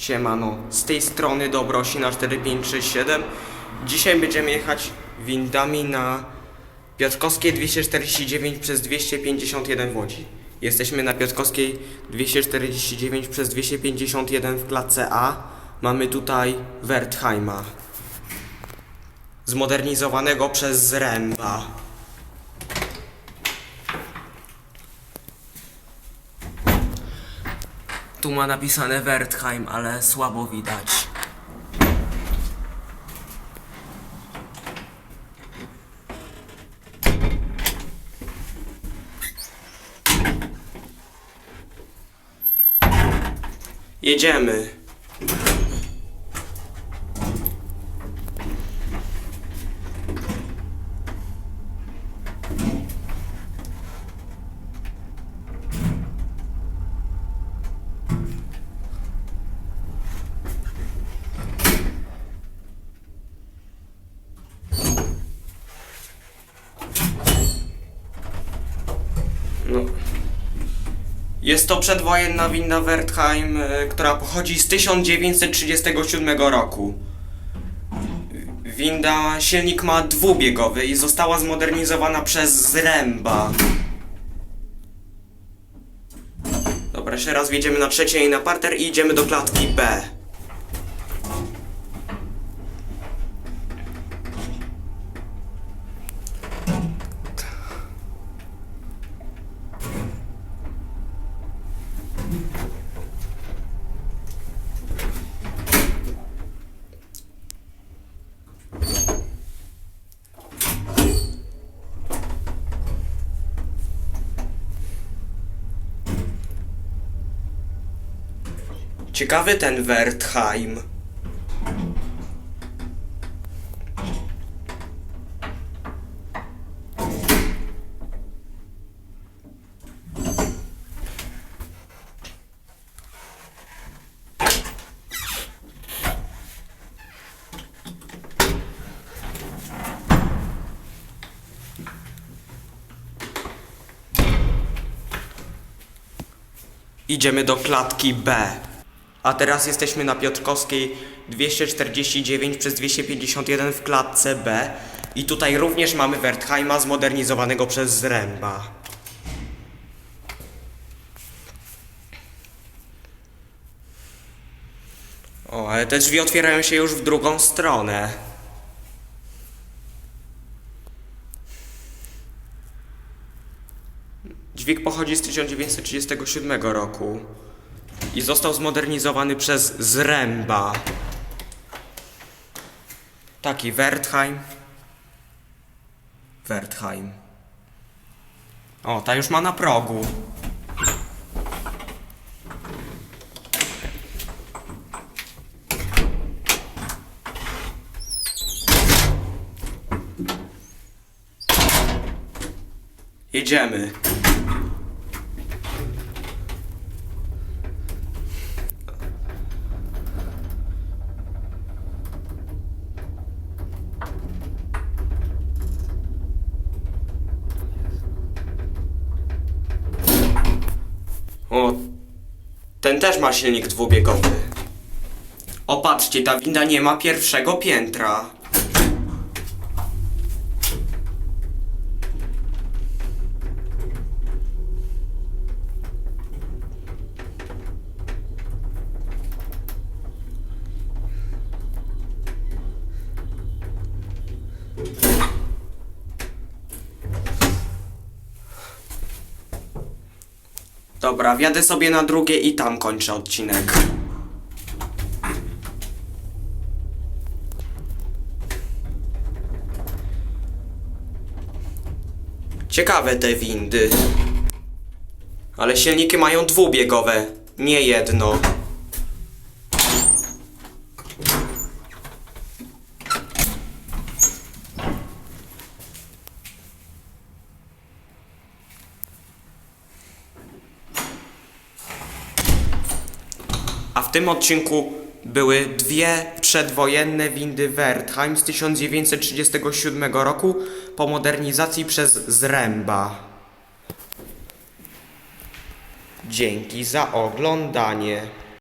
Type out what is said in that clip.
Siemano, z tej strony Dobrosina 4567. Dzisiaj będziemy jechać windami na Piotrkowskiej 249 przez 251 w Łodzi. Jesteśmy na Piotrkowskiej 249 przez 251 w klatce A. Mamy tutaj Wertheima. Zmodernizowanego przez Zręba. Tu ma napisane Wertheim, ale słabo widać. Jedziemy. Jest to przedwojenna winda Wertheim, e, która pochodzi z 1937 roku. Winda, silnik ma dwubiegowy i została zmodernizowana przez Zręba. Dobra, jeszcze raz wjedziemy na trzecie i na parter i idziemy do klatki B. Ciekawy ten Wertheim. Idziemy do klatki B. A teraz jesteśmy na Piotrkowskiej 249 przez 251 w klatce B. I tutaj również mamy Wertheima zmodernizowanego przez Zręba. O, ale te drzwi otwierają się już w drugą stronę. Dźwig pochodzi z 1937 roku i został zmodernizowany przez Zręba. Taki Wertheim. Wertheim. O, ta już ma na progu. Jedziemy. O, ten też ma silnik dwubiegowy. O, patrzcie, ta winda nie ma pierwszego piętra. Dobra, wjadę sobie na drugie i tam kończę odcinek. Ciekawe te windy. Ale silniki mają dwubiegowe, nie jedno. W tym odcinku były dwie przedwojenne windy Wertheim z 1937 roku po modernizacji przez Zręba. Dzięki za oglądanie.